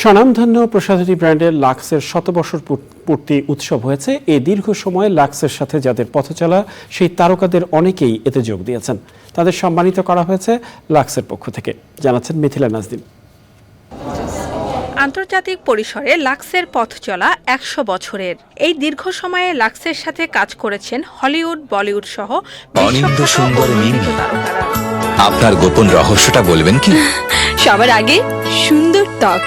স্বনামধন্য প্রসাধনী ব্র্যান্ডের লাক্সের শতবর্ষর পূর্তি উৎসব হয়েছে। এই দীর্ঘ সময়ে লাক্সের সাথে যাদের পথচলা সেই তারকাদের অনেকেই এতে যোগ দিয়েছেন। তাদের সম্মানিত করা হয়েছে লাক্সের পক্ষ থেকে। জানাচ্ছেন মিথিলা নাজদিন। আন্তর্জাতিক পরিসরে লাক্সের পথ চলা একশো বছরের। এই দীর্ঘ সময়ে লাক্সের সাথে কাজ করেছেন হলিউড বলিউড সহ অনিন্দ্য সুন্দর। আপনার গোপন রহস্যটা বলবেন কি? সবার আগে সুন্দর ত্বক।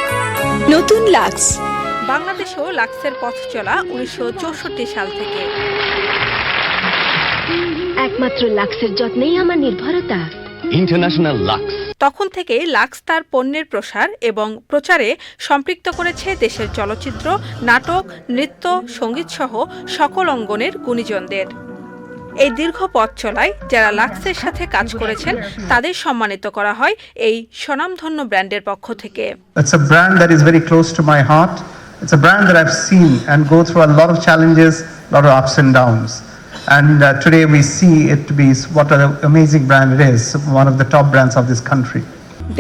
নতুন লাক্স। বাংলাদেশেও লাক্সের পথ চলা উনিশশো চৌষট্টি সাল থেকে। একমাত্র লাক্সের যত্নেই আমার নির্ভরতা। International Lux. তখন থেকেই লাক্স তার পণ্যের প্রসার এবং প্রচারে সম্পৃক্ত করেছে দেশের চলচ্চিত্র নাটক নৃত্য সংগীত সহ সকল অঙ্গনের গুণীজনদের। এই দীর্ঘ পথ চলায় যারা লাক্সের সাথে কাজ করেছেন তাদের সম্মানিত করা হয় এই স্বনামধন্য ব্র্যান্ডের পক্ষ থেকে It's a brand that is very close to my heart. It's a brand that I've seen and go through a lot of challenges, a lot of ups and downs. And uh, today we see it to be what an amazing brand it is, one of the top brands of this country.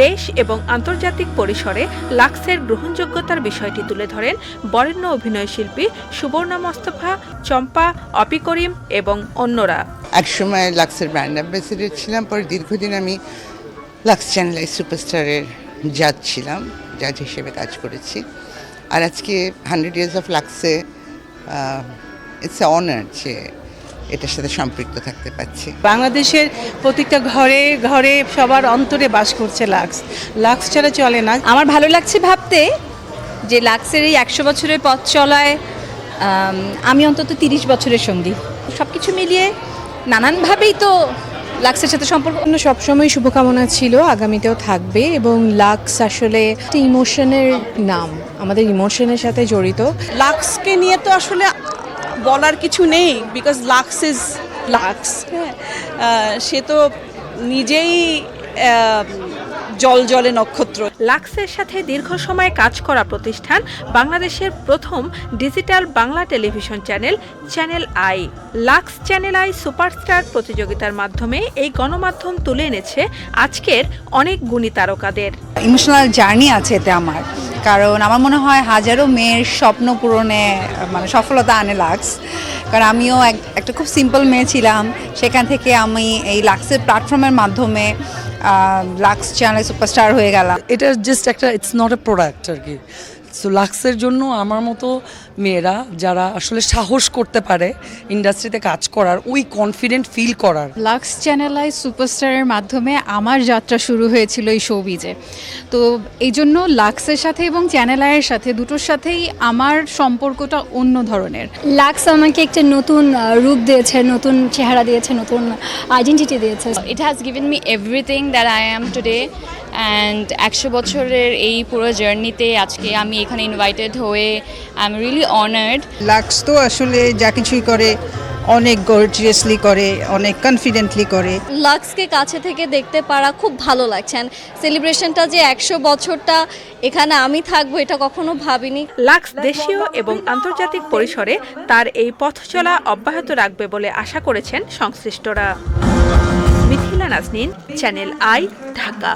দেশ এবং আন্তর্জাতিক পরিসরে লাক্সের গ্রহণযোগ্যতার বিষয়টি তুলে ধরেন বরেণ্য অভিনয়শিল্পী সুবর্ণা মোস্তফা, চম্পা, অপি করিম এবং অন্যরা। একসময় লাক্সের ব্র্যান্ড অ্যাম্বাসেডর ছিলাম, পরে দীর্ঘদিন আমি লাক্স চ্যানেলাই সুপারস্টারের জাজ ছিলাম, জাজ হিসেবে কাজ করেছি। আর আজকে হান্ড্রেড ইয়ার্স অফ লাক্সে ইটস অনার যে এটার সাথে সম্পৃক্ত থাকতে পারছি। বাংলাদেশের প্রত্যেকটা ঘরে ঘরে সবার অন্তরে বাস করছে লাক্স। লাক্স ছাড়া চলে না। আমার ভালো লাগছে ভাবতে যে লাক্সের এই একশো বছরের পথ চলায় আমি অন্তত তিরিশ বছরের সঙ্গী। সব কিছু মিলিয়ে নানানভাবেই তো লাক্সের সাথে সম্পর্ক। সবসময় শুভকামনা ছিল আগামীতেও থাকবে এবং লাক্স আসলে একটা ইমোশনের নাম আমাদের ইমোশনের সাথে জড়িত। লাক্সকে নিয়ে তো আসলে বলার কিছু নেই বিকজ লাক্স ইজ লাক্স হ্যাঁ সে তো নিজেই জল জলে নক্ষত্র। লাক্সের সাথে দীর্ঘ সময় কাজ করা প্রতিষ্ঠান বাংলাদেশের প্রথম digital Bangla television channel channel I. Lux channel I superstar প্রতিযোগিতার মাধ্যমে এই গণমাধ্যম তুলে এনেছে আজকের অনেক গুণী তারকাদের। ইমোশনাল জার্নি আছে এতে আমার। কারণ আমার মনে হয় হাজারো মেয়ের স্বপ্ন পূরণে মানে সফলতা আনে লাক্স। কারণ আমিও এক- একটা খুব সিম্পল মেয়ে ছিলাম। সেখান থেকে আমি এই লাক্সের প্ল্যাটফর্মের মাধ্যমে লাক্স চ্যানেল সুপারস্টার হয়ে গেলাম। এটা জাস্ট একটা ইটস নট এ প্রোডাক্ট আর কি। সো লাক্সের জন্য আমার মতো মেয়েরা যারা আসলে সাহস করতে পারে ইন্ডাস্ট্রিতে কাজ করার ওই কনফিডেন্ট ফিল করার। লাক্স চ্যানেলাই সুপারস্টারের মাধ্যমে আমার যাত্রা শুরু হয়েছিল এই শোবিজে তো এই জন্য লাক্সের সাথে এবং চ্যানেল আইয়ের সাথে দুটোর সাথেই আমার সম্পর্কটা অন্য ধরনের। লাক্স আমাকে একটা নতুন রূপ দিয়েছে নতুন চেহারা দিয়েছে নতুন আইডেন্টিটি দিয়েছে। It has given me everything that I am today and একশো বছরের এই পুরো জার্নিতে আজকে আমি এখানে ইনভাইটেড হয়ে I am really honoured Lux তো আসলে যা কিছুই করে অনেক গর্জিয়াসলি করে অনেক কনফিডেন্টলি করে। লাক্সকে কাছে থেকে দেখতে পারা খুব ভালো লাগছে। সেলিব্রেশনটা যে একশো বছরটা এখানে আমি থাকব এটা কখনো ভাবিনি। লাক্স দেশীয় এবং আন্তর্জাতিক পরিসরে তার এই পথ চলা অব্যাহত রাখবে বলে আশা করেছেন সংশ্লিষ্টরা। Mithila Naznin channel I Dhaka